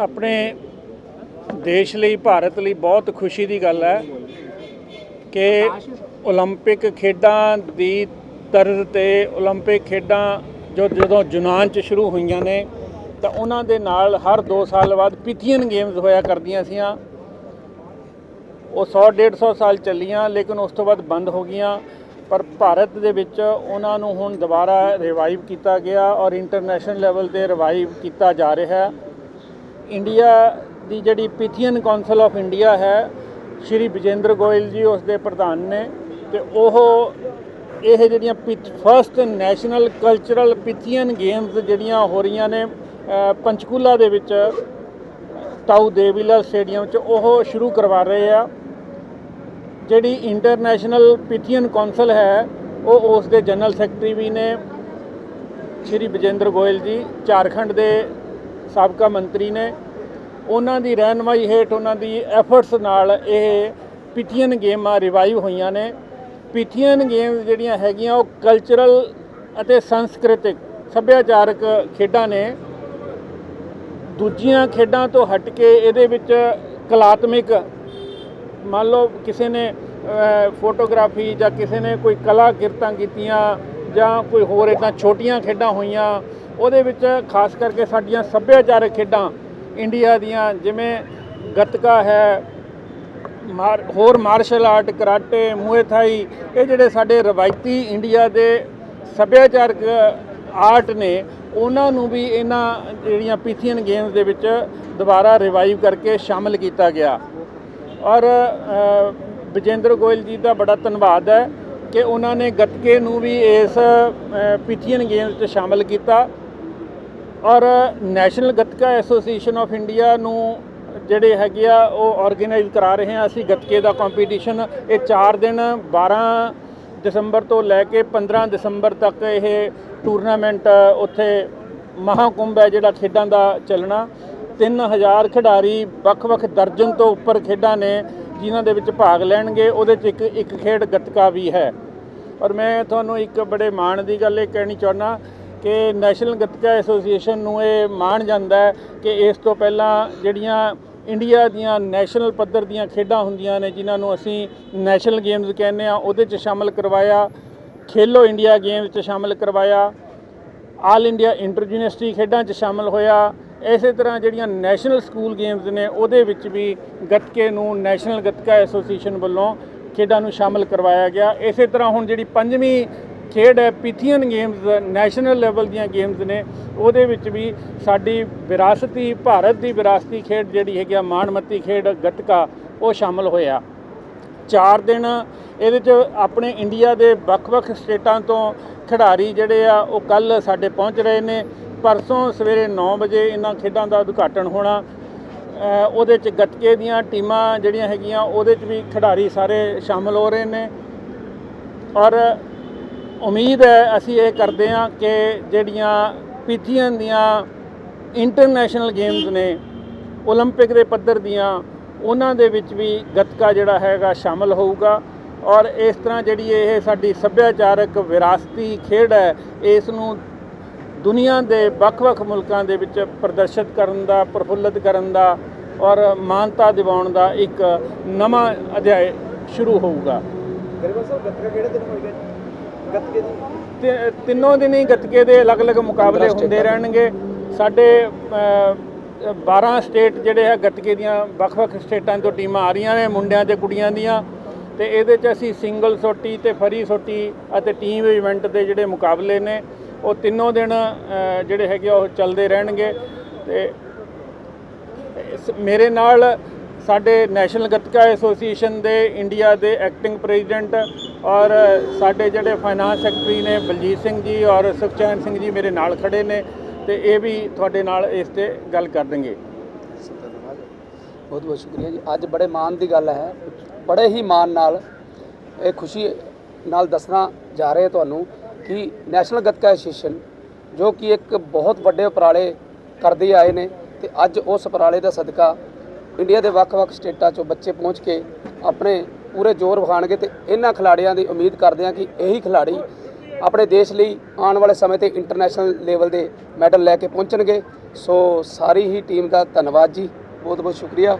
ਆਪਣੇ ਦੇਸ਼ ਲਈ ਭਾਰਤ ਲਈ ਬਹੁਤ ਖੁਸ਼ੀ ਦੀ ਗੱਲ ਹੈ ਕਿ 올림픽 ਖੇਡਾਂ ਦੀ ਤਰਜ਼ ਤੇ 올림픽 ਖੇਡਾਂ ਜੋ ਜਦੋਂ ਯੂਨਾਨ ਚ ਸ਼ੁਰੂ ਹੋਈਆਂ ਨੇ ਤਾਂ ਉਹਨਾਂ ਦੇ ਨਾਲ ਹਰ 2 ਸਾਲ ਬਾਅਦ ਪਿਥੀਅਨ ਗੇਮਸ ਹੋਇਆ ਕਰਦੀਆਂ ਸੀਆਂ ਉਹ 100 150 ਸਾਲ ਚੱਲੀਆਂ ਲੇਕਿਨ ਉਸ ਤੋਂ ਬਾਅਦ ਬੰਦ ਹੋ ਗਈਆਂ ਪਰ ਭਾਰਤ ਦੇ ਵਿੱਚ ਉਹਨਾਂ ਨੂੰ ਹੁਣ ਦੁਬਾਰਾ ਰਿਵਾਈਵ ਕੀਤਾ ਗਿਆ ਔਰ ਇੰਟਰਨੈਸ਼ਨਲ ਲੈਵਲ ਤੇ ਰਿਵਾਈਵ ਕੀਤਾ ਜਾ ਰਿਹਾ ਹੈ ਇੰਡੀਆ ਦੀ ਜਿਹੜੀ ਪਿਥੀਅਨ ਕਾਉਂਸਲ ਆਫ ਇੰਡੀਆ ਹੈ, ਸ਼੍ਰੀ ਵਿਜੇਂਦਰ ਗੋਇਲ ਜੀ ਉਸ ਦੇ ਪ੍ਰਧਾਨ ਨੇ ਤੇ ਉਹ ਇਹ ਜਿਹੜੀਆਂ first national cultural Pythian games ਜਿਹੜੀਆਂ ਹੋ ਰਹੀਆਂ ਨੇ ਪੰਚਕੂਲਾ ਦੇ ਵਿੱਚ ਤਾਊ ਦੇਵੀਲਾ ਸਟੇਡੀਅਮ 'ਚ ਉਹ ਸ਼ੁਰੂ ਕਰਵਾ ਰਹੇ ਆ। ਜਿਹੜੀ ਇੰਟਰਨੈਸ਼ਨਲ ਪਿਥੀਅਨ ਕਾਉਂਸਲ ਹੈ, ਉਹ ਉਸ ਦੇ ਜਨਰਲ ਸੈਕਟਰੀ ਵੀ ਨੇ, ਸ਼੍ਰੀ ਵਿਜੇਂਦਰ ਗੋਇਲ ਜੀ, ਝਾਰਖੰਡ ਦੇ ਸਾਬਕਾ ਮੰਤਰੀ ਨੇ, ਉਹਨਾਂ ਦੀ ਰਹਿਨਮਾਈ ਹੇਠ ਉਹਨਾਂ ਦੀ ਐਫਰਟਸ ਨਾਲ ਇਹ ਪਿਥੀਅਨ ਗੇਮਾਂ ਰਿਵਾਈਵ ਹੋਈਆਂ ਨੇ। ਪਿਥੀਅਨ ਗੇਮਸ ਜਿਹੜੀਆਂ ਹੈਗੀਆਂ, ਉਹ ਕਲਚਰਲ ਅਤੇ ਸੰਸਕ੍ਰਿਤਿਕ ਸੱਭਿਆਚਾਰਕ ਖੇਡਾਂ ਨੇ। ਦੂਜੀਆਂ ਖੇਡਾਂ ਤੋਂ ਹਟ ਕੇ ਇਹਦੇ ਵਿੱਚ ਕਲਾਤਮਿਕ, ਮੰਨ ਲਓ ਕਿਸੇ ਨੇ ਫੋਟੋਗ੍ਰਾਫੀ ਜਾਂ ਕਿਸੇ ਨੇ ਕੋਈ ਕਲਾ ਕਿਰਤਾਂ ਕੀਤੀਆਂ ਜਾਂ ਕੋਈ ਹੋਰ ਇਦਾਂ ਛੋਟੀਆਂ ਖੇਡਾਂ ਹੋਈਆਂ ਉਹਦੇ ਵਿੱਚ ਖਾਸ ਕਰਕੇ ਸਾਡੀਆਂ ਸੱਭਿਆਚਾਰਕ ਖੇਡਾਂ ਇੰਡੀਆ ਦੀਆਂ ਜਿਵੇਂ ਗੱਤਕਾ ਹੈ, ਮਾਰ, ਹੋਰ martial art, karate, Muay Thai, ਇਹ ਜਿਹੜੇ ਸਾਡੇ ਰਵਾਇਤੀ ਇੰਡੀਆ ਦੇ ਸੱਭਿਆਚਾਰਕ ਆਰਟ ਨੇ, ਉਹਨਾਂ ਨੂੰ ਵੀ ਇਹਨਾਂ ਜਿਹੜੀਆਂ ਪੀਥੀਅਨ ਗੇਮਸ ਦੇ ਵਿੱਚ ਦੁਬਾਰਾ ਰਿਵਾਈਵ ਕਰਕੇ ਸ਼ਾਮਲ ਕੀਤਾ ਗਿਆ। ਔਰ ਵਿਜੇਂਦਰ ਗੋਇਲ ਜੀ ਦਾ ਬੜਾ ਧੰਨਵਾਦ ਹੈ ਕਿ ਉਹਨਾਂ ਨੇ ਗੱਤਕੇ ਨੂੰ ਵੀ ਇਸ ਪੀਥੀਅਨ ਪਿਥੀਅਨ ਗੇਮਸ 'ਚ ਸ਼ਾਮਲ ਕੀਤਾ। ਔਰ national gatka association of India ਨੂੰ ਜਿਹੜੇ ਹੈਗੇ ਆ, ਉਹ ਆਰਗੇਨਾਈਜ਼ ਕਰਾ ਰਹੇ ਆ ਅਸੀਂ ਗੱਤਕੇ ਦਾ ਕੰਪੀਟੀਸ਼ਨ ਇਹ 4 ਦਿਨ 12 ਦਸੰਬਰ ਤੋਂ ਲੈ ਕੇ 15 ਦਸੰਬਰ ਤੱਕ ਇਹ ਟੂਰਨਾਮੈਂਟ ਉੱਥੇ ਮਹਾਕੁੰਭ ਹੈ ਜਿਹੜਾ ਖੇਡਾਂ ਦਾ ਚੱਲਣਾ। 3000 ਖਿਡਾਰੀ ਵੱਖ-ਵੱਖ ਦਰਜਨ ਤੋਂ ਉੱਪਰ ਖੇਡਾਂ ਨੇ, ਜਿਨ੍ਹਾਂ ਦੇ ਵਿੱਚ ਭਾਗ ਲੈਣਗੇ। ਉਹਦੇ 'ਚ ਇੱਕ ਇੱਕ ਖੇਡ ਗੱਤਕਾ ਵੀ ਹੈ। ਔਰ ਮੈਂ ਤੁਹਾਨੂੰ ਇੱਕ ਬੜੇ ਮਾਣ ਦੀ ਗੱਲ ਇਹ ਕਹਿਣੀ ਚਾਹੁੰਦਾ ਕਿ ਨੈਸ਼ਨਲ ਗੱਤਕਾ ਐਸੋਸੀਏਸ਼ਨ ਨੂੰ ਇਹ ਮਾਣ ਜਾਂਦਾ ਹੈ ਕਿ ਇਸ ਤੋਂ ਪਹਿਲਾਂ ਜਿਹੜੀਆਂ ਇੰਡੀਆ ਦੀਆਂ ਨੈਸ਼ਨਲ ਪੱਧਰ ਦੀਆਂ ਖੇਡਾਂ ਹੁੰਦੀਆਂ ਨੇ, ਜਿਨ੍ਹਾਂ ਨੂੰ ਅਸੀਂ ਨੈਸ਼ਨਲ ਗੇਮਸ ਕਹਿੰਦੇ ਆ ਉਹਦੇ 'ਚ ਸ਼ਾਮਲ ਕਰਵਾਇਆ, ਖੇਲੋ ਇੰਡੀਆ ਗੇਮਸ 'ਚ ਸ਼ਾਮਲ ਕਰਵਾਇਆ, ਆਲ ਇੰਡੀਆ ਇੰਟਰ ਯੂਨੀਵਰਸਿਟੀ ਖੇਡਾਂ 'ਚ ਸ਼ਾਮਲ ਹੋਇਆ, ਇਸੇ ਤਰ੍ਹਾਂ ਜਿਹੜੀਆਂ ਨੈਸ਼ਨਲ ਸਕੂਲ ਗੇਮਸ ਨੇ, ਉਹਦੇ ਵਿੱਚ ਵੀ ਗੱਤਕੇ ਨੂੰ ਨੈਸ਼ਨਲ ਗੱਤਕਾ ਐਸੋਸੀਏਸ਼ਨ ਵੱਲੋਂ ਖੇਡਾਂ ਨੂੰ ਸ਼ਾਮਲ ਕਰਵਾਇਆ ਗਿਆ। ਇਸੇ ਤਰ੍ਹਾਂ ਹੁਣ ਜਿਹੜੀ ਪੰਜਵੀਂ ਖੇਡ ਹੈ ਪਿਥੀਅਨ ਗੇਮਸ ਨੈਸ਼ਨਲ ਲੈਵਲ ਦੀਆਂ ਗੇਮਸ ਨੇ। ਉਹਦੇ ਵਿੱਚ ਵੀ ਸਾਡੀ ਵਿਰਾਸਤੀ, ਭਾਰਤ ਦੀ ਵਿਰਾਸਤੀ ਖੇਡ ਜਿਹੜੀ ਹੈਗੀ ਆ, ਮਾਣਮੱਤੀ ਖੇਡ, ਗੱਤਕਾ, ਉਹ ਸ਼ਾਮਲ ਹੋਇਆ। ਚਾਰ ਦਿਨ ਇਹਦੇ 'ਚ ਆਪਣੇ ਇੰਡੀਆ ਦੇ ਵੱਖ-ਵੱਖ ਸਟੇਟਾਂ ਤੋਂ ਖਿਡਾਰੀ ਜਿਹੜੇ ਆ, ਉਹ ਕੱਲ ਸਾਡੇ ਪਹੁੰਚ ਰਹੇ ਨੇ। ਪਰਸੋਂ ਸਵੇਰੇ 9 ਵਜੇ ਇਹਨਾਂ ਖੇਡਾਂ ਦਾ ਉਦਘਾਟਨ ਹੋਣਾ। ਉਹਦੇ 'ਚ ਗੱਤਕੇ ਦੀਆਂ ਟੀਮਾਂ ਜਿਹੜੀਆਂ ਹੈਗੀਆਂ, ਉਹਦੇ 'ਚ ਵੀ ਖਿਡਾਰੀ ਸਾਰੇ ਸ਼ਾਮਲ ਹੋ ਰਹੇ ਨੇ। ਔਰ ਉਮੀਦ ਹੈ ਅਸੀਂ ਇਹ ਕਰਦੇ ਹਾਂ ਕਿ ਜਿਹੜੀਆਂ ਪਿਥੀਅਨ ਦੀਆਂ ਇੰਟਰਨੈਸ਼ਨਲ ਗੇਮਸ ਨੇ 올림픽 ਦੇ ਪੱਧਰ ਦੀਆਂ ਉਹਨਾਂ ਦੇ ਵਿੱਚ ਵੀ ਗੱਤਕਾ ਜਿਹੜਾ ਹੈਗਾ ਸ਼ਾਮਲ ਹੋਊਗਾ ਔਰ ਇਸ ਤਰ੍ਹਾਂ ਜਿਹੜੀ ਇਹ ਸਾਡੀ ਸੱਭਿਆਚਾਰਕ ਵਿਰਾਸਤੀ ਖੇਡ ਹੈ ਇਸ ਨੂੰ ਦੁਨੀਆ ਦੇ ਵੱਖ-ਵੱਖ ਮੁਲਕਾਂ ਦੇ ਵਿੱਚ ਪ੍ਰਦਰਸ਼ਿਤ ਕਰਨ ਦਾ ਪ੍ਰਫੁੱਲਤ ਕਰਨ ਦਾ ਔਰ ਮਾਨਤਾ ਦਿਵਾਉਣ ਦਾ ਇੱਕ ਨਵਾਂ ਅਧਿਆਇ ਸ਼ੁਰੂ ਹੋਊਗਾ ਗਰੇਵਾਲ ਸਾਹਿਬ ਗੱਤਕਾ ਕਿਹੜੇ ਦਿਨ ਹੋਏਗਾ ਗੱਤਕੇ ਦੀ? ਤੇ ਤਿੰਨੋਂ ਦਿਨ ਹੀ ਗੱਤਕੇ ਦੇ ਅਲੱਗ-ਅਲੱਗ ਮੁਕਾਬਲੇ ਹੁੰਦੇ ਰਹਿਣਗੇ। ਸਾਡੇ ਅ, 12 ਸਟੇਟ ਜਿਹੜੇ ਹੈ ਗੱਤਕੇ ਦੀਆਂ ਵੱਖ-ਵੱਖ ਸਟੇਟਾਂ ਤੋਂ ਟੀਮਾਂ ਆ ਰਹੀਆਂ ਨੇ ਮੁੰਡਿਆਂ ਤੇ ਕੁੜੀਆਂ ਦੀਆਂ। ਤੇ ਇਹਦੇ 'ਚ ਅਸੀਂ ਸਿੰਗਲ ਸੋਟੀ ਤੇ ਫਰੀ ਸੋਟੀ ਅਤੇ ਟੀਮ ਇਵੈਂਟ ਦੇ ਜਿਹੜੇ ਮੁਕਾਬਲੇ ਨੇ ਉਹ ਤਿੰਨੋਂ ਦਿਨ ਜਿਹੜੇ ਹੈਗੇ ਉਹ ਚੱਲਦੇ ਰਹਿਣਗੇ। ਤੇ ਮੇਰੇ ਨਾਲ ਸਾਡੇ ਨੈਸ਼ਨਲ ਗੱਤਕਾ ਐਸੋਸੀਏਸ਼ਨ ਦੇ ਇੰਡੀਆ ਦੇ ਐਕਟਿੰਗ ਪ੍ਰੈਜ਼ੀਡੈਂਟ ਔਰ ਸਾਡੇ ਜਿਹੜੇ ਫਾਈਨਾਂਸ ਸੈਕਟਰੀ ਨੇ ਬਲਜੀਤ ਸਿੰਘ ਜੀ ਔਰ ਸੁਖਚੈਨ ਸਿੰਘ ਜੀ ਮੇਰੇ ਨਾਲ ਖੜੇ ਨੇ ਤੇ ਇਹ ਵੀ ਤੁਹਾਡੇ ਨਾਲ ਇਸ ਤੇ ਗੱਲ ਕਰ ਦੇਣਗੇ ਬਹੁਤ ਬਹੁਤ ਸ਼ੁਕਰੀਆ ਜੀ। ਅੱਜ ਬੜੇ ਮਾਣ ਦੀ ਗੱਲ ਹੈ। ਬੜੇ ਹੀ ਮਾਣ ਨਾਲ ਇਹ ਖੁਸ਼ੀ ਨਾਲ ਦੱਸਣਾ ਜਾ ਰਹੇ ਤੁਹਾਨੂੰ ਕਿ ਨੈਸ਼ਨਲ ਗੱਤਕਾ ਐਸੋਸੀਏਸ਼ਨ ਜੋ ਕਿ ਇੱਕ ਬਹੁਤ ਵੱਡੇ ਉਪਰਾਲੇ ਕਰਦੇ ਆਏ ਨੇ ਤੇ ਅੱਜ ਉਸ ਉਪਰਾਲੇ ਦਾ ਸਦਕਾ ਇੰਡੀਆ ਦੇ ਵੱਖ-ਵੱਖ ਸਟੇਟਾਂ 'ਚੋਂ ਬੱਚੇ ਪਹੁੰਚ ਕੇ ਆਪਣੇ ਪੂਰੇ ਜ਼ੋਰ ਵਿਖਾਣਗੇ ਤੇ ਇਹਨਾਂ ਖਿਲਾੜੀਆਂ ਦੀ ਉਮੀਦ ਕਰਦੇ ਹਾਂ ਕਿ ਇਹੀ ਖਿਲਾੜੀ ਆਪਣੇ ਦੇਸ਼ ਲਈ ਆਉਣ ਵਾਲੇ ਸਮੇਂ ਤੇ ਇੰਟਰਨੈਸ਼ਨਲ ਲੈਵਲ ਦੇ ਮੈਡਲ ਲੈ ਕੇ ਪਹੁੰਚਣਗੇ। ਸੋ ਸਾਰੀ ਹੀ ਟੀਮ ਦਾ ਧੰਨਵਾਦ ਜੀ। ਬਹੁਤ ਬਹੁਤ ਸ਼ੁਕਰੀਆ।